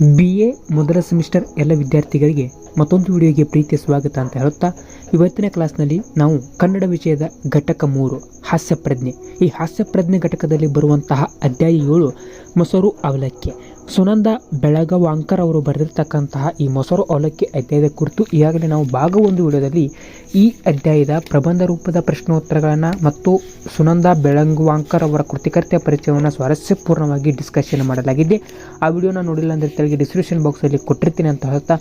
B A ಮೊದಲ semester ಎಲ್ಲ ವಿದ್ಯಾರ್ಥಿಗಳಿಗೆ ಮತ್ತೊಂದು ವಿಡಿಯೋಗೆ ಪ್ರೀತಿಯ ಸ್ವಾಗತ ಅಂತ ಹೇಳುತ್ತಾ, ಇವತ್ತಿನ ಕ್ಲಾಸ್ನಲ್ಲಿ ನಾವು ಕನ್ನಡ ವಿಷಯದ ಘಟಕ ಮೂರು, ಹಾಸ್ಯಪ್ರಜ್ಞೆ. ಈ ಹಾಸ್ಯಪ್ರಜ್ಞೆ ಘಟಕದಲ್ಲಿ ಬರುವಂತಹ ಅಧ್ಯಾಯ ಏಳು, ಮೊಸರು ಅವಲಕ್ಕಿ. ಸುನಂದ ಬೆಳಗವಾಂಕರ್ ಅವರು ಬರೆದಿರ್ತಕ್ಕಂತಹ ಈ ಮೊಸರು ಅವಲಕ್ಕಿ ಅಧ್ಯಾಯದ ಕುರಿತು ಈಗಾಗಲೇ ನಾವು ಭಾಗ ಒಂದು ವಿಡಿಯೋದಲ್ಲಿ ಈ ಅಧ್ಯಾಯದ ಪ್ರಬಂಧ ರೂಪದ ಪ್ರಶ್ನೋತ್ತರಗಳನ್ನು ಮತ್ತು ಸುನಂದ ಬೆಳಗವಾಂಕರ್ ಅವರ ಕೃತಿಕರ್ತೆಯ ಪರಿಚಯವನ್ನು ಸ್ವಾರಸ್ಯಪೂರ್ಣವಾಗಿ ಡಿಸ್ಕಷನ್ ಮಾಡಲಾಗಿದೆ. ಆ ವಿಡಿಯೋನ ನೋಡಿಲ್ಲ ಅಂದರೆ ತೆಳಗೆ ಡಿಸ್ಕ್ರಿಪ್ಷನ್ ಬಾಕ್ಸಲ್ಲಿ ಕೊಟ್ಟಿರ್ತೀನಿ ಅಂತ ಹೇಳ್ತಾ,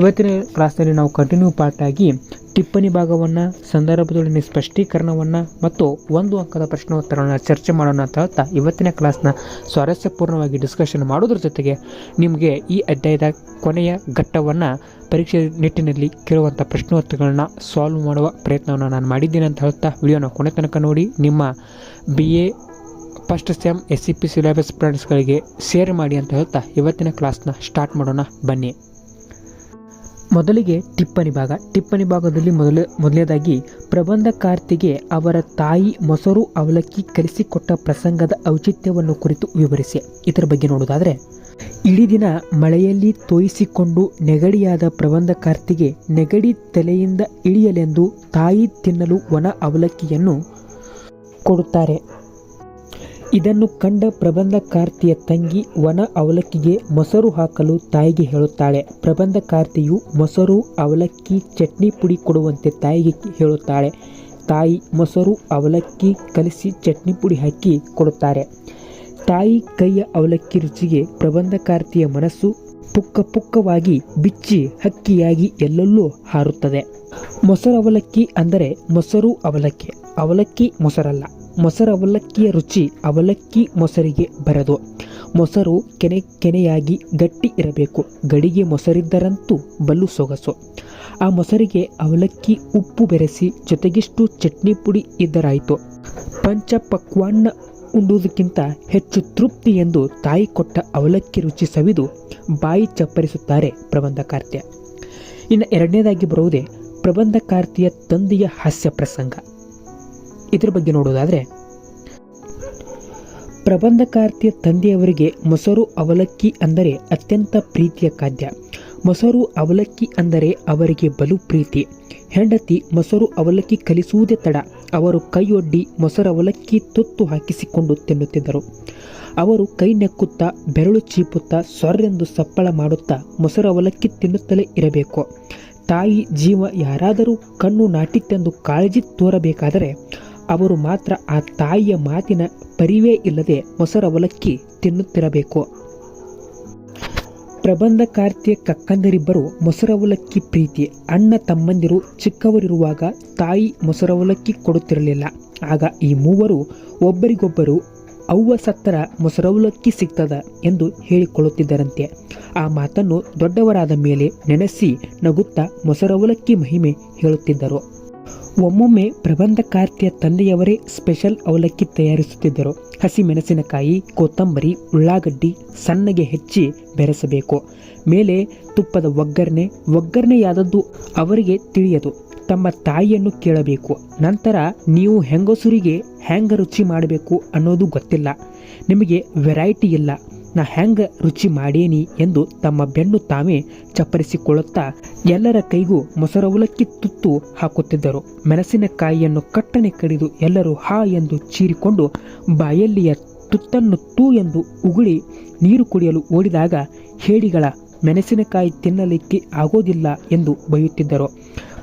ಇವತ್ತಿನ ಕ್ಲಾಸ್ನಲ್ಲಿ ನಾವು ಕಂಟಿನ್ಯೂ ಪಾರ್ಟ್ ಆಗಿ ಟಿಪ್ಪಣಿ ಭಾಗವನ್ನು ಸಂದರ್ಭದಲ್ಲಿ ಸ್ಪಷ್ಟೀಕರಣವನ್ನು ಮತ್ತು ಒಂದು ಅಂಕದ ಪ್ರಶ್ನೋತ್ತರವನ್ನು ಚರ್ಚೆ ಮಾಡೋಣ ಅಂತ ಹೇಳ್ತಾ ಇವತ್ತಿನ ಕ್ಲಾಸ್ನ ಸ್ವಾರಸ್ಯಪೂರ್ಣವಾಗಿ ಡಿಸ್ಕಷನ್ ಮಾಡೋದ್ರ ಜೊತೆಗೆ ನಿಮಗೆ ಈ ಅಧ್ಯಾಯದ ಕೊನೆಯ ಘಟ್ಟವನ್ನು ಪರೀಕ್ಷೆ ನಿಟ್ಟಿನಲ್ಲಿ ಕೇಳುವಂಥ ಪ್ರಶ್ನೋತ್ತರಗಳನ್ನ ಸಾಲ್ವ್ ಮಾಡುವ ಪ್ರಯತ್ನವನ್ನು ನಾನು ಮಾಡಿದ್ದೀನಿ ಅಂತ ಹೇಳ್ತಾ ವಿಡಿಯೋನ ಕೊನೆ ತನಕ ನೋಡಿ. ನಿಮ್ಮ B A first sem S C P syllabus ಫ್ರೆಂಡ್ಸ್ಗಳಿಗೆ share ಮಾಡಿ ಅಂತ ಹೇಳ್ತಾ ಇವತ್ತಿನ ಕ್ಲಾಸ್ನ ಸ್ಟಾರ್ಟ್ ಮಾಡೋಣ. ಬನ್ನಿ. ಮೊದಲಿಗೆ ಟಿಪ್ಪಣಿ ಭಾಗ. ಟಿಪ್ಪಣಿ ಭಾಗದಲ್ಲಿ ಮೊದಲ, ಮೊದಲನೇದಾಗಿ ಪ್ರಬಂಧಕಾರ್ತಿಗೆ ಅವರ ತಾಯಿ ಮೊಸರು ಅವಲಕ್ಕಿ ಕಲಿಸಿಕೊಟ್ಟ ಪ್ರಸಂಗದ ಔಚಿತ್ಯವನ್ನು ಕುರಿತು ವಿವರಿಸಿ. ಇದರ ಬಗ್ಗೆ ನೋಡುವುದಾದರೆ, ಇಡೀ ದಿನ ಮಳೆಯಲ್ಲಿ ತೋಯಿಸಿಕೊಂಡು ನೆಗಡಿಯಾದ ಪ್ರಬಂಧಕಾರ್ತಿಗೆ ನೆಗಡಿ ತಲೆಯಿಂದ ಇಳಿಯಲೆಂದು ತಾಯಿ ತಿನ್ನಲು ಒಣ ಅವಲಕ್ಕಿಯನ್ನು ಕೊಡುತ್ತಾರೆ. ಇದನ್ನು ಕಂಡ ಪ್ರಬಂಧಕಾರ್ತಿಯ ತಂಗಿ ವನ ಅವಲಕ್ಕಿಗೆ ಮೊಸರು ಹಾಕಲು ತಾಯಿಗೆ ಹೇಳುತ್ತಾಳೆ. ಪ್ರಬಂಧಕಾರ್ತಿಯು ಮೊಸರು, ಅವಲಕ್ಕಿ, ಚಟ್ನಿ ಪುಡಿ ಕೊಡುವಂತೆ ತಾಯಿಗೆ ಹೇಳುತ್ತಾಳೆ. ತಾಯಿ ಮೊಸರು, ಅವಲಕ್ಕಿ ಕಲಸಿ ಚಟ್ನಿ ಪುಡಿ ಹಾಕಿ ಕೊಡುತ್ತಾರೆ. ತಾಯಿ ಕೈಯ ಅವಲಕ್ಕಿ ರುಚಿಗೆ ಪ್ರಬಂಧಕಾರ್ತಿಯ ಮನಸ್ಸು ಪುಕ್ಕ ಪುಕ್ಕವಾಗಿ ಬಿಚ್ಚಿ ಹಕ್ಕಿಯಾಗಿ ಎಲ್ಲೆಲ್ಲೂ ಹಾರುತ್ತದೆ. ಮೊಸರು ಅವಲಕ್ಕಿ ಅಂದರೆ ಮೊಸರು ಅವಲಕ್ಕಿ. ಅವಲಕ್ಕಿ ಮೊಸರಲ್ಲ. ಮೊಸರು ಅವಲಕ್ಕಿಯ ರುಚಿ ಅವಲಕ್ಕಿ ಮೊಸರಿಗೆ ಬರದು. ಮೊಸರು ಕೆನೆ ಕೆನೆಯಾಗಿ ಗಟ್ಟಿ ಇರಬೇಕು. ಗಡಿಗೆ ಮೊಸರಿದ್ದರಂತೂ ಬಲ್ಲು ಸೊಗಸು. ಆ ಮೊಸರಿಗೆ ಅವಲಕ್ಕಿ, ಉಪ್ಪು ಬೆರೆಸಿ ಜೊತೆಗಿಷ್ಟು ಚಟ್ನಿ ಪುಡಿ ಇದ್ದರಾಯಿತು. ಪಂಚ ಪಕ್ವಾನ್ನ ಉಂಡುವುದಕ್ಕಿಂತ ಹೆಚ್ಚು ತೃಪ್ತಿ ಎಂದು ತಾಯಿ ಕೊಟ್ಟ ಅವಲಕ್ಕಿ ರುಚಿ ಸವಿದು ಬಾಯಿ ಚಪ್ಪರಿಸುತ್ತಾರೆ ಪ್ರಬಂಧಕಾರ್ತ್ಯ ಇನ್ನು ಎರಡನೇದಾಗಿ ಬರುವುದೇ ಪ್ರಬಂಧಕಾರ್ತಿಯ ತಂದೆಯ ಹಾಸ್ಯ ಪ್ರಸಂಗ. ಇದ್ರ ಬಗ್ಗೆ ನೋಡೋದಾದರೆ ಪ್ರಬಂಧಕಾರ್ತಿಯ ತಂದೆಯವರಿಗೆ ಮೊಸರು ಅವಲಕ್ಕಿ ಅಂದರೆ ಅತ್ಯಂತ ಪ್ರೀತಿಯ ಖಾದ್ಯ. ಮೊಸರು ಅವಲಕ್ಕಿ ಅಂದರೆ ಅವರಿಗೆ ಬಲು ಪ್ರೀತಿ. ಹೆಂಡತಿ ಮೊಸರು ಅವಲಕ್ಕಿ ಕಲಿಸುವುದೇ ತಡ. ಅವರು ಕೈಯೊಡ್ಡಿ ಮೊಸರು ಅವಲಕ್ಕಿ ತುತ್ತು ಹಾಕಿಸಿಕೊಂಡು ತಿನ್ನುತ್ತಿದ್ದರು. ಅವರು ಕೈ ನೆಕ್ಕುತ್ತಾ, ಬೆರಳು ಚೀಪುತ್ತಾ ಸೊರ್ರೆಂದು ಸಪ್ಪಳ ಮಾಡುತ್ತಾ ಮೊಸರು ಅವಲಕ್ಕಿ ತಿನ್ನುತ್ತಲೇ ಇರಬೇಕು. ತಾಯಿ ಜೀವ ಯಾರಾದರೂ ಕಣ್ಣು ನಾಟಿತ್ತೆಂದು ಕಾಳಜಿ ತೋರಬೇಕಾದರೆ ಅವರು ಮಾತ್ರ ಆ ತಾಯಿಯ ಮಾತಿನ ಪರಿವೇ ಇಲ್ಲದೆ ಮೊಸರ ಒಲಕ್ಕಿ ತಿನ್ನುತ್ತಿರಬೇಕು. ಪ್ರಬಂಧಕಾರ್ತಿಯ ಕಕ್ಕಂದರಿಬ್ಬರು ಮೊಸರವಲಕ್ಕಿ ಪ್ರೀತಿ, ಅಣ್ಣ ತಮ್ಮಂದಿರು ಚಿಕ್ಕವರಿರುವಾಗ ತಾಯಿ ಮೊಸರವಲಕ್ಕಿ ಕೊಡುತ್ತಿರಲಿಲ್ಲ. ಆಗ ಈ ಮೂವರು ಒಬ್ಬರಿಗೊಬ್ಬರು ಅವ್ವ ಸತ್ತರ ಮೊಸರವಲಕ್ಕಿ ಸಿಗ್ತದ ಎಂದು ಹೇಳಿಕೊಳ್ಳುತ್ತಿದ್ದರಂತೆ. ಆ ಮಾತನ್ನು ದೊಡ್ಡವರಾದ ಮೇಲೆ ನೆನೆಸಿ ನಗುತ್ತಾ ಮೊಸರವಲಕ್ಕಿ ಮಹಿಮೆ ಹೇಳುತ್ತಿದ್ದರು. ಒಮ್ಮೊಮ್ಮೆ ಪ್ರಬಂಧಕಾರ್ತಿಯ ತಂದೆಯವರೇ ಸ್ಪೆಷಲ್ ಅವಲಕ್ಕಿ ತಯಾರಿಸುತ್ತಿದ್ದರು. ಹಸಿ ಮೆಣಸಿನಕಾಯಿ ಕೊತ್ತಂಬರಿ, ಉಳ್ಳಾಗಡ್ಡಿ ಸಣ್ಣಗೆ ಹೆಚ್ಚಿ ಬೆರೆಸಬೇಕು. ಮೇಲೆ ತುಪ್ಪದ ಒಗ್ಗರಣೆ, ಒಗ್ಗರಣೆಯಾದದ್ದು ಅವರಿಗೆ ತಿಳಿಯದು. ತಮ್ಮ ತಾಯಿಯನ್ನು ಕೇಳಬೇಕು. ನಂತರ ನೀವು ಹೆಂಗಸರಿಗೆ ಹೆಂಗ ರುಚಿ ಮಾಡಬೇಕು ಅನ್ನೋದು ಗೊತ್ತಿಲ್ಲ. ನಿಮಗೆ ವೆರೈಟಿ ಇಲ್ಲ. ನಾ ಹೆಂಗ ರುಚಿ ಮಾಡೇನಿ ಎಂದು ತಮ್ಮ ಬೆನ್ನು ತಾವೇ ಚಪ್ಪರಿಸಿಕೊಳ್ಳುತ್ತಾ ಎಲ್ಲರ ಕೈಗೂ ಮೊಸರವಲಕ್ಕಿ ತುತ್ತು ಹಾಕುತ್ತಿದ್ದರು. ಮೆಣಸಿನಕಾಯಿಯನ್ನು ಕಟ್ಟನೆ ಕಡಿದು ಎಲ್ಲರೂ ಹಾ ಎಂದು ಚೀರಿಕೊಂಡು ಬಾಯಲ್ಲಿಯ ತುತ್ತನ್ನು ತೂ ಎಂದು ಉಗುಳಿ ನೀರು ಕುಡಿಯಲು ಓಡಿದಾಗ ಹೇಡಿಗಳ ಮೆಣಸಿನಕಾಯಿ ತಿನ್ನಲಿಕ್ಕೆ ಆಗೋದಿಲ್ಲ ಎಂದು ಬೈಯುತ್ತಿದ್ದರು.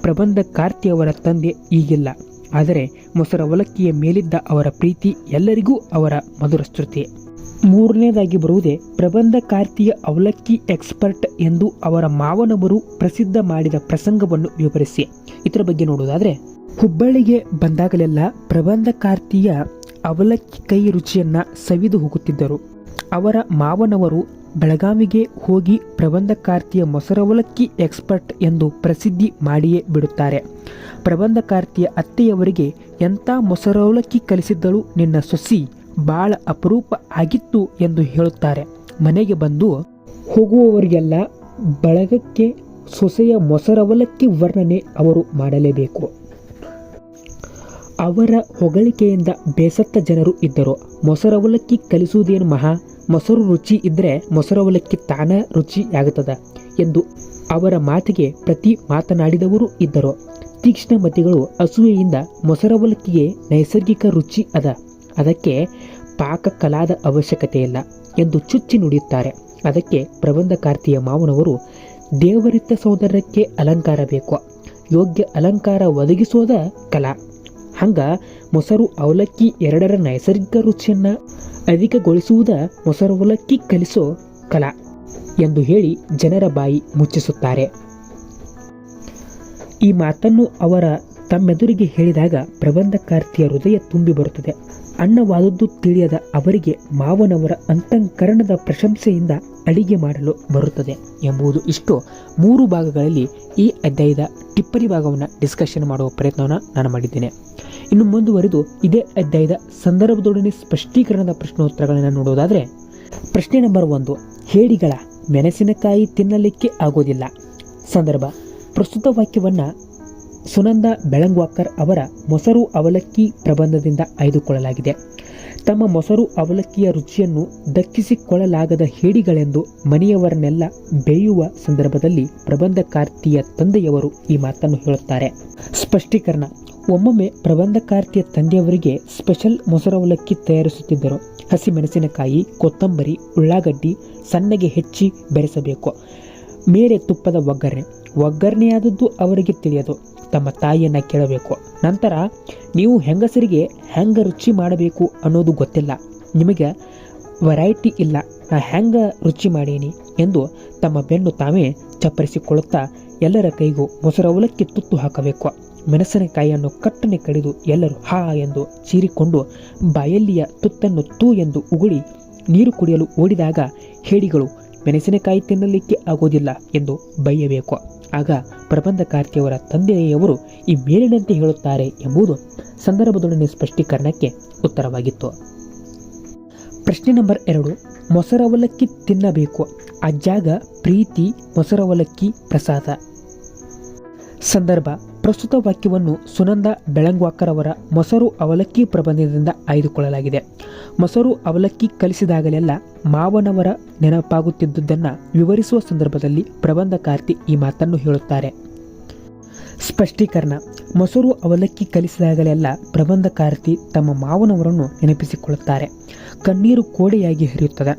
ಪ್ರಬಂಧ ಕಾರ್ತಿಯವರ ತಂದೆ ಈಗಿಲ್ಲ ಆದರೆ ಮೊಸರ ಒಲಕ್ಕಿಯ ಮೇಲಿದ್ದ ಅವರ ಪ್ರೀತಿ ಎಲ್ಲರಿಗೂ ಅವರ ಮಧುರ ಶ್ರುತಿ ಮೂರನೇದಾಗಿ ಬರುವುದೇ ಪ್ರಬಂಧಕಾರ್ತಿಯ ಅವಲಕ್ಕಿ ಎಕ್ಸ್ಪರ್ಟ್ ಎಂದು ಅವರ ಮಾವನವರು ಪ್ರಸಿದ್ಧ ಮಾಡಿದ ಪ್ರಸಂಗವನ್ನು ವಿವರಿಸಿ. ಇದರ ಬಗ್ಗೆ ನೋಡುವುದಾದರೆ, ಹುಬ್ಬಳ್ಳಿಗೆ ಬಂದಾಗಲೆಲ್ಲ ಪ್ರಬಂಧಕಾರ್ತಿಯ ಅವಲಕ್ಕಿ ಕೈ ರುಚಿಯನ್ನ ಸವಿದು ಹೋಗುತ್ತಿದ್ದರು. ಅವರ ಮಾವನವರು ಬೆಳಗಾವಿಗೆ ಹೋಗಿ ಪ್ರಬಂಧಕಾರ್ತಿಯ ಮೊಸರವಲಕ್ಕಿ ಎಕ್ಸ್ಪರ್ಟ್ ಎಂದು ಪ್ರಸಿದ್ಧಿ ಮಾಡಿಯೇ ಬಿಡುತ್ತಾರೆ. ಪ್ರಬಂಧಕಾರ್ತಿಯ ಅತ್ತೆಯವರಿಗೆ ಎಂಥ ಮೊಸರವಲಕ್ಕಿ ಕಲಿಸಿದ್ದಳು ನಿನ್ನ ಸೊಸಿ? ಬಾಳ ಅಪರೂಪ ಆಗಿತ್ತು ಎಂದು ಹೇಳುತ್ತಾರೆ. ಮನೆಗೆ ಬಂದು ಹೋಗುವವರಿಗೆಲ್ಲ ಬಳಗಕ್ಕೆ ಸೊಸೆಯ ಮೊಸರವಲಕ್ಕಿ ವರ್ಣನೆ ಅವರು ಮಾಡಲೇಬೇಕು. ಅವರ ಹೊಗಳಿಕೆಯಿಂದ ಬೇಸತ್ತ ಜನರು ಇದ್ದರು. ಮೊಸರವಲಕ್ಕಿ ಕಲಿಸುವುದೇನು ಮಹಾ? ಮೊಸರು ರುಚಿ ಇದ್ರೆ ಮೊಸರವಲಕ್ಕಿ ತಾನ ರುಚಿ ಆಗುತ್ತದೆ ಎಂದು ಅವರ ಮಾತಿಗೆ ಪ್ರತಿ ಮಾತನಾಡಿದವರು ಇದ್ದರು. ತೀಕ್ಷ್ಣ ಮತಿಗಳು ಅಸೂಯೆಯಿಂದ ಮೊಸರವಲಕ್ಕಿಗೆ ನೈಸರ್ಗಿಕ ರುಚಿ ಅದ. ಅದಕ್ಕೆ ಪಾಕ ಕಲಾದ ಅವಶ್ಯಕತೆ ಇಲ್ಲ ಎಂದು ಚುಚ್ಚಿ ನುಡಿಯುತ್ತಾರೆ. ಅದಕ್ಕೆ ಪ್ರಬಂಧಕಾರ್ತಿಯ ಮಾವನವರು, ದೇವರಿತ್ತ ಸೌಂದರ್ಯಕ್ಕೆ ಅಲಂಕಾರ ಬೇಕು ಯೋಗ್ಯ ಅಲಂಕಾರ ಒದಗಿಸೋದ ಕಲಾ. ಹಂಗ ಮೊಸರು ಅವಲಕ್ಕಿ ಎರಡರ ನೈಸರ್ಗಿಕ ರುಚಿಯನ್ನ ಅಧಿಕಗೊಳಿಸುವುದ ಮೊಸರು ಅವಲಕ್ಕಿ ಕಲಿಸೋ ಕಲಾ ಎಂದು ಹೇಳಿ ಜನರ ಬಾಯಿ ಮುಚ್ಚಿಸುತ್ತಾರೆ. ಈ ಮಾತನ್ನು ಅವರ ತಮ್ಮೆದುರಿಗೆ ಹೇಳಿದಾಗ ಪ್ರಬಂಧಕಾರ್ತಿಯ ಹೃದಯ ತುಂಬಿ ಬರುತ್ತದೆ. ಅನ್ನವಾದದ್ದು ತಿಳಿಯದ ಅವರಿಗೆ ಮಾವನವರ ಅಂತಃಕರಣದ ಪ್ರಶಂಸೆಯಿಂದ ಅಡಿಗೆ ಮಾಡಲು ಬರುತ್ತದೆ ಎಂಬುದು ಇಷ್ಟು. ಮೂರು ಭಾಗಗಳಲ್ಲಿ ಈ ಅಧ್ಯಾಯದ ಟಿಪ್ಪಣಿ ಭಾಗವನ್ನು ಡಿಸ್ಕಷನ್ ಮಾಡುವ ಪ್ರಯತ್ನವನ್ನು ನಾನು ಮಾಡಿದ್ದೇನೆ. ಇನ್ನು ಮುಂದುವರೆದು ಇದೇ ಅಧ್ಯಾಯದ ಸಂದರ್ಭದೊಡನೆ ಸ್ಪಷ್ಟೀಕರಣದ ಪ್ರಶ್ನೋತ್ತರಗಳನ್ನು ನೋಡುವುದಾದರೆ, ಪ್ರಶ್ನೆ ನಂಬರ್ ಒಂದು, ಹೇಡಿಗಳ ಮೆಣಸಿನಕಾಯಿ ತಿನ್ನಲಿಕ್ಕೆ ಆಗೋದಿಲ್ಲ. ಸಂದರ್ಭ, ಪ್ರಸ್ತುತ ವಾಕ್ಯವನ್ನು ಸುನಂದ ಬೆಳಂಗ್ವಾಕರ್ ಅವರ ಮೊಸರು ಅವಲಕ್ಕಿ ಪ್ರಬಂಧದಿಂದ ಆಯ್ದುಕೊಳ್ಳಲಾಗಿದೆ. ತಮ್ಮ ಮೊಸರು ಅವಲಕ್ಕಿಯ ರುಚಿಯನ್ನು ದಕ್ಕಿಸಿಕೊಳ್ಳಲಾಗದ ಹೇಡಿಗಳೆಂದು ಮನೆಯವರನ್ನೆಲ್ಲ ಬೇಯುವ ಸಂದರ್ಭದಲ್ಲಿ ಪ್ರಬಂಧಕಾರ್ತಿಯ ತಂದೆಯವರು ಈ ಮಾತನ್ನು ಹೇಳುತ್ತಾರೆ. ಸ್ಪಷ್ಟೀಕರಣ. ಒಮ್ಮೊಮ್ಮೆ ಪ್ರಬಂಧಕಾರ್ತಿಯ ತಂದೆಯವರಿಗೆ ಸ್ಪೆಷಲ್ ಮೊಸರು ಅವಲಕ್ಕಿ ತಯಾರಿಸುತ್ತಿದ್ದರು. ಹಸಿ ಮೆಣಸಿನಕಾಯಿ ಕೊತ್ತಂಬರಿ, ಉಳ್ಳಾಗಡ್ಡಿ ಸಣ್ಣಗೆ ಹೆಚ್ಚಿ ಬೆರೆಸಬೇಕು. ಮೇರೆ ತುಪ್ಪದ ಒಗ್ಗರಣೆ. ಒಗ್ಗರಣೆಯಾದದ್ದು ಅವರಿಗೆ ತಿಳಿಯದು. ತಮ್ಮ ತಾಯಿಯನ್ನು ಕೇಳಬೇಕು. ನಂತರ ನೀವು ಹೆಂಗಸರಿಗೆ ಹೆಂಗ ರುಚಿ ಮಾಡಬೇಕು ಅನ್ನೋದು ಗೊತ್ತಿಲ್ಲ. ನಿಮಗೆ ವೆರೈಟಿ ಇಲ್ಲ. ನಾ ಹೆಂಗ ರುಚಿ ಮಾಡೀನಿ ಎಂದು ತಮ್ಮ ಬೆನ್ನು ತಾವೇ ಚಪ್ಪರಿಸಿಕೊಳ್ಳುತ್ತಾ ಎಲ್ಲರ ಕೈಗೂ ಮೊಸರು ಅವಲಕ್ಕಿ ತುತ್ತು ಹಾಕಬೇಕು. ಮೆಣಸಿನಕಾಯಿಯನ್ನು ಕಟ್ಟನೆ ಕಡಿದು ಎಲ್ಲರೂ ಹಾ ಎಂದು ಚೀರಿಕೊಂಡು ಬಾಯಲ್ಲಿಯ ತುತ್ತನ್ನು ತೂ ಎಂದು ಉಗುಳಿ ನೀರು ಕುಡಿಯಲು ಓಡಿದಾಗ ಹೇಡಿಗಳು ಮೆಣಸಿನಕಾಯಿ ತಿನ್ನಲಿಕ್ಕೆ ಆಗೋದಿಲ್ಲ ಎಂದು ಬೈಯಬೇಕು. ಆಗ ಪ್ರಬಂಧಕಾರ್ತಿಯವರ ತಂದೆಯವರು ಈ ಮೇಲಿನಂತೆ ಹೇಳುತ್ತಾರೆ ಎಂಬುದು ಸಂದರ್ಭದೊಡನೆ ಸ್ಪಷ್ಟೀಕರಣಕ್ಕೆ ಉತ್ತರವಾಗಿತ್ತು. ಪ್ರಶ್ನೆ ನಂಬರ್ ಎರಡು, ಮೊಸರವಲಕ್ಕಿ ತಿನ್ನಬೇಕು. ಅಜ್ಜಾಗ ಪ್ರೀತಿ, ಮೊಸರವಲಕ್ಕಿ ಪ್ರಸಾದ. ಸಂದರ್ಭ ಪ್ರಸ್ತುತ ವಾಕ್ಯವನ್ನು ಸುನಂದ ಬೆಳಂಗ್ವಾಕರ್ ಅವರ ಮೊಸರು ಅವಲಕ್ಕಿ ಪ್ರಬಂಧದಿಂದ ಆಯ್ದುಕೊಳ್ಳಲಾಗಿದೆ. ಮೊಸರು ಅವಲಕ್ಕಿ ಕಲಿಸಿದಾಗಲೆಲ್ಲ ಮಾವನವರ ನೆನಪಾಗುತ್ತಿದ್ದುದನ್ನು ವಿವರಿಸುವ ಸಂದರ್ಭದಲ್ಲಿ ಪ್ರಬಂಧಕಾರ್ತಿ ಈ ಮಾತನ್ನು ಹೇಳುತ್ತಾರೆ. ಸ್ಪಷ್ಟೀಕರಣ. ಮೊಸರು ಅವಲಕ್ಕಿ ಕಲಿಸಿದಾಗಲೆಲ್ಲ ಪ್ರಬಂಧಕಾರ್ತಿ ತಮ್ಮ ಮಾವನವರನ್ನು ನೆನಪಿಸಿಕೊಳ್ಳುತ್ತಾರೆ. ಕಣ್ಣೀರು ಕೋಡೆಯಾಗಿ ಹರಿಯುತ್ತದೆ.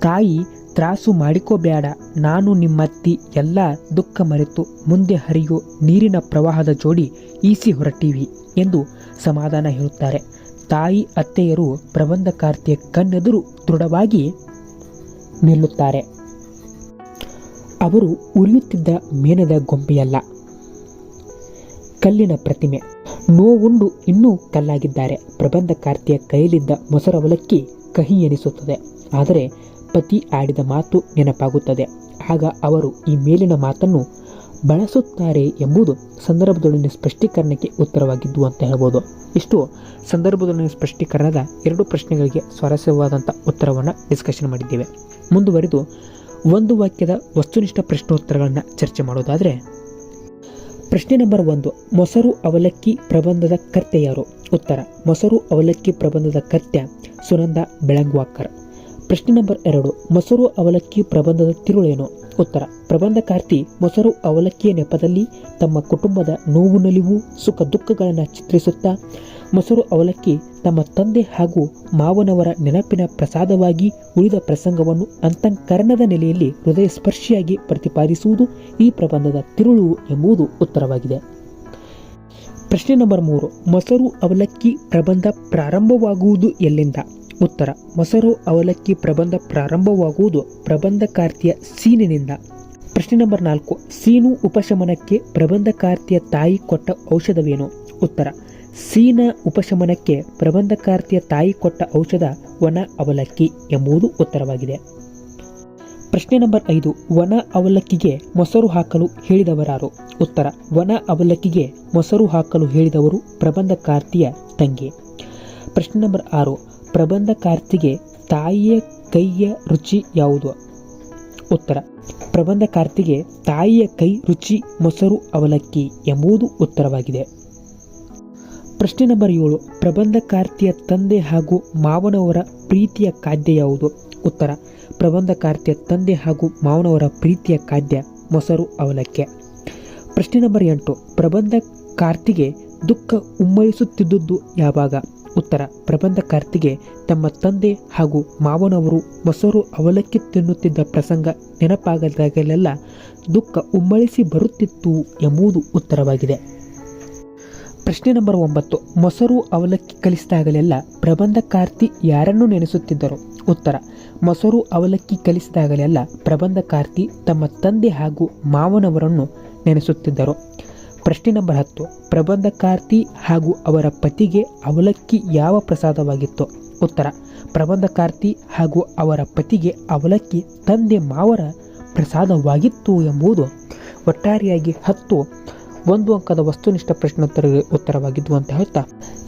ತಾಯಿ ತ್ರಾಸು ಮಾಡಿಕೋಬೇಡ ನಾನು ನಿಮ್ಮತ್ತಿ ಎಲ್ಲ ದುಃಖ ಮರೆತು ಮುಂದೆ ಹರಿಯೋ ನೀರಿನ ಪ್ರವಾಹದ ಜೋಡಿ ಈಸಿ ಹೊರಟಿವಿ ಎಂದು ಸಮಾಧಾನ ಹೇಳುತ್ತಾರೆ. ತಾಯಿ, ಅತ್ತೆಯರು ಪ್ರಬಂಧ ಕಾರ್ತಿಯ ಕಣ್ಣೆದುರು ದೃಢವಾಗಿ ನಿಲ್ಲುತ್ತಾರೆ. ಅವರು ಉರಿಯುತ್ತಿದ್ದ ಮೇನದ ಗೊಂಬೆಯಲ್ಲ, ಕಲ್ಲಿನ ಪ್ರತಿಮೆ. ನೋವುಂಡು ಇನ್ನೂ ಕಲ್ಲಾಗಿದ್ದಾರೆ. ಪ್ರಬಂಧ ಕಾರ್ತಿಯ ಕೈಯಲ್ಲಿದ್ದ ಮೊಸರವಲಕ್ಕಿ ಕಹಿ ಎನಿಸುತ್ತದೆ. ಆದರೆ ಪತಿ ಆಡಿದ ಮಾತು ನೆನಪಾಗುತ್ತದೆ. ಆಗ ಅವರು ಈ ಮೇಲಿನ ಮಾತನ್ನು ಬಳಸುತ್ತಾರೆ ಎಂಬುದು ಸಂದರ್ಭದೊಳಗಿನ ಸ್ಪಷ್ಟೀಕರಣಕ್ಕೆ ಉತ್ತರವಾಗಿದ್ದು ಅಂತ ಹೇಳ್ಬೋದು. ಇಷ್ಟು ಸಂದರ್ಭದೊಳಗಿನ ಸ್ಪಷ್ಟೀಕರಣದ ಎರಡು ಪ್ರಶ್ನೆಗಳಿಗೆ ಸ್ವಾರಸ್ಯವಾದಂಥ ಉತ್ತರವನ್ನು ಡಿಸ್ಕಷನ್ ಮಾಡಿದ್ದೇವೆ. ಮುಂದುವರೆದು ಒಂದು ವಾಕ್ಯದ ವಸ್ತುನಿಷ್ಠ ಪ್ರಶ್ನೋತ್ತರಗಳನ್ನು ಚರ್ಚೆ ಮಾಡೋದಾದರೆ, ಪ್ರಶ್ನೆ ನಂಬರ್ ಒಂದು, ಮೊಸರು ಅವಲಕ್ಕಿ ಪ್ರಬಂಧದ ಕರ್ತೆ ಯಾರು? ಉತ್ತರ, ಮೊಸರು ಅವಲಕ್ಕಿ ಪ್ರಬಂಧದ ಕರ್ತ್ಯ ಸುನಂದ ಬೆಳಂಗ್ವಾಕರ್. ಪ್ರಶ್ನೆ ನಂಬರ್ ಎರಡು, ಮೊಸರು ಅವಲಕ್ಕಿ ಪ್ರಬಂಧದ ತಿರುಳೇನು? ಉತ್ತರ ಪ್ರಬಂಧಕಾರ್ತಿ ಮೊಸರು ಅವಲಕ್ಕಿಯ ನೆಪದಲ್ಲಿ ತಮ್ಮ ಕುಟುಂಬದ ನೋವು ನಲಿವು, ಸುಖ ದುಃಖಗಳನ್ನು ಚಿತ್ರಿಸುತ್ತಾ, ಮೊಸರು ಅವಲಕ್ಕಿ ತಮ್ಮ ತಂದೆ ಹಾಗೂ ಮಾವನವರ ನೆನಪಿನ ಪ್ರಸಾದವಾಗಿ ಉಳಿದ ಪ್ರಸಂಗವನ್ನು ಅಂತಃಕರಣದ ನೆಲೆಯಲ್ಲಿ ಹೃದಯ ಸ್ಪರ್ಶಿಯಾಗಿ ಪ್ರತಿಪಾದಿಸುವುದು ಈ ಪ್ರಬಂಧದ ತಿರುಳು ಎಂಬುದು ಉತ್ತರವಾಗಿದೆ. ಪ್ರಶ್ನೆ ನಂಬರ್ ಮೂರು, ಮೊಸರು ಅವಲಕ್ಕಿ ಪ್ರಬಂಧ ಪ್ರಾರಂಭವಾಗುವುದು ಎಲ್ಲಿಂದ? ಉತ್ತರ. ಮೊಸರು ಅವಲಕ್ಕಿ ಪ್ರಬಂಧ ಪ್ರಾರಂಭವಾಗುವುದು ಪ್ರಬಂಧಕಾರ್ತಿಯ ಸೀನಿನಿಂದ. ಪ್ರಶ್ನೆ ನಂಬರ್ ನಾಲ್ಕು. ಸೀನು ಉಪಶಮನಕ್ಕೆ ಪ್ರಬಂಧಕಾರ್ತಿಯ ತಾಯಿ ಕೊಟ್ಟ ಔಷಧವೇನು? ಉತ್ತರ. ಸೀನ ಉಪಶಮನಕ್ಕೆ ಪ್ರಬಂಧಕಾರ್ತಿಯ ತಾಯಿ ಕೊಟ್ಟ ಔಷಧ ವನ ಅವಲಕ್ಕಿ ಎಂಬುದು ಉತ್ತರವಾಗಿದೆ. ಪ್ರಶ್ನೆ ನಂಬರ್ ಐದು. ವನ ಅವಲಕ್ಕಿಗೆ ಮೊಸರು ಹಾಕಲು ಹೇಳಿದವರಾರು? ಉತ್ತರ. ವನ ಅವಲಕ್ಕಿಗೆ ಮೊಸರು ಹಾಕಲು ಹೇಳಿದವರು ಪ್ರಬಂಧಕಾರ್ತಿಯ ತಂಗಿ. ಪ್ರಶ್ನೆ ನಂಬರ್ ಆರು. ಪ್ರಬಂಧಕಾರ್ತಿಗೆ ತಾಯಿಯ ಕೈಯ ರುಚಿ ಯಾವುದು? ಉತ್ತರ. ಪ್ರಬಂಧಕಾರ್ತಿಗೆ ತಾಯಿಯ ಕೈ ರುಚಿ ಮೊಸರು ಅವಲಕ್ಕಿ ಎಂಬುದು ಉತ್ತರವಾಗಿದೆ. ಪ್ರಶ್ನೆ ನಂಬರ್ ಏಳು. ಪ್ರಬಂಧಕಾರ್ತಿಯ ತಂದೆ ಹಾಗೂ ಮಾವನವರ ಪ್ರೀತಿಯ ಖಾದ್ಯ ಯಾವುದು? ಉತ್ತರ. ಪ್ರಬಂಧಕಾರ್ತಿಯ ತಂದೆ ಹಾಗೂ ಮಾವನವರ ಪ್ರೀತಿಯ ಖಾದ್ಯ ಮೊಸರು ಅವಲಕ್ಕಿ. ಪ್ರಶ್ನೆ ನಂಬರ್ ಎಂಟು. ಪ್ರಬಂಧ ಕಾರ್ತಿಗೆ ದುಃಖ ಉಮ್ಮಳಿಸುತ್ತಿದ್ದುದು ಯಾವಾಗ? ಉತ್ತರ ಪ್ರಬಂಧ ಕಾರ್ತಿಗೆ ತಮ್ಮ ತಂದೆ ಹಾಗೂ ಮಾವನವರು ಮೊಸರು ಅವಲಕ್ಕಿ ತಿನ್ನುತ್ತಿದ್ದ ಪ್ರಸಂಗ ನೆನಪಾಗದಾಗಲೆಲ್ಲ ದುಃಖ ಉಮ್ಮಳಿಸಿ ಬರುತ್ತಿತ್ತು ಎಂಬುದು ಉತ್ತರವಾಗಿದೆ. ಪ್ರಶ್ನೆ ನಂಬರ್ ಒಂಬತ್ತು, ಮೊಸರು ಅವಲಕ್ಕಿ ಕಲಿಸಿದಾಗಲೆಲ್ಲ ಪ್ರಬಂಧ ಕಾರ್ತಿ ಯಾರನ್ನು ನೆನೆಸುತ್ತಿದ್ದರು? ಉತ್ತರ, ಮೊಸರು ಅವಲಕ್ಕಿ ಕಲಿಸಿದಾಗಲೆಲ್ಲ ಪ್ರಬಂಧ ಕಾರ್ತಿ ತಮ್ಮ ತಂದೆ ಹಾಗೂ ಮಾವನವರನ್ನು ನೆನೆಸುತ್ತಿದ್ದರು. ಪ್ರಶ್ನೆ ನಂಬರ್ ಹತ್ತು, ಪ್ರಬಂಧ ಕಾರ್ತಿ ಹಾಗೂ ಅವರ ಪತಿಗೆ ಅವಲಕ್ಕಿ ಯಾವ ಪ್ರಸಾದವಾಗಿತ್ತು? ಉತ್ತರ, ಪ್ರಬಂಧ ಕಾರ್ತಿ ಹಾಗೂ ಅವರ ಪತಿಗೆ ಅವಲಕ್ಕಿ ತಂದೆ ಮಾವರ ಪ್ರಸಾದವಾಗಿತ್ತು ಎಂಬುದು ಒಟ್ಟಾರೆಯಾಗಿ ಹತ್ತು. ಒಂದು ಅಂಕದ ವಸ್ತುನಿಷ್ಠ ಪ್ರಶ್ನೋತ್ತರ ಉತ್ತರವಾಗಿದ್ದು ಅಂತ ಹೇಳ್ತಾ,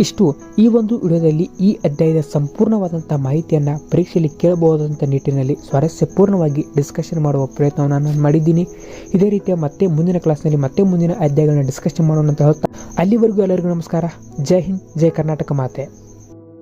ಇಷ್ಟು, ಈ ಒಂದು ವಿಡಿಯೋದಲ್ಲಿ ಈ ಅಧ್ಯಾಯದ ಸಂಪೂರ್ಣವಾದಂಥ ಮಾಹಿತಿಯನ್ನು ಪರೀಕ್ಷೆಯಲ್ಲಿ ಕೇಳಬಹುದಂಥ ನಿಟ್ಟಿನಲ್ಲಿ ಸ್ವಾರಸ್ಯಪೂರ್ಣವಾಗಿ ಡಿಸ್ಕಷನ್ ಮಾಡುವ ಪ್ರಯತ್ನವನ್ನು ನಾನು ಮಾಡಿದ್ದೀನಿ. ಇದೇ ರೀತಿಯ ಮತ್ತೆ ಮುಂದಿನ ಕ್ಲಾಸ್ನಲ್ಲಿ ಮತ್ತೆ ಮುಂದಿನ ಅಧ್ಯಾಯಗಳನ್ನ ಡಿಸ್ಕಷನ್ ಮಾಡೋಣ ಅಂತ ಹೇಳ್ತಾ, ಅಲ್ಲಿವರೆಗೂ ಎಲ್ಲರಿಗೂ ನಮಸ್ಕಾರ. ಜೈ ಹಿಂದ್, ಜೈ ಕರ್ನಾಟಕ ಮಾತೆ.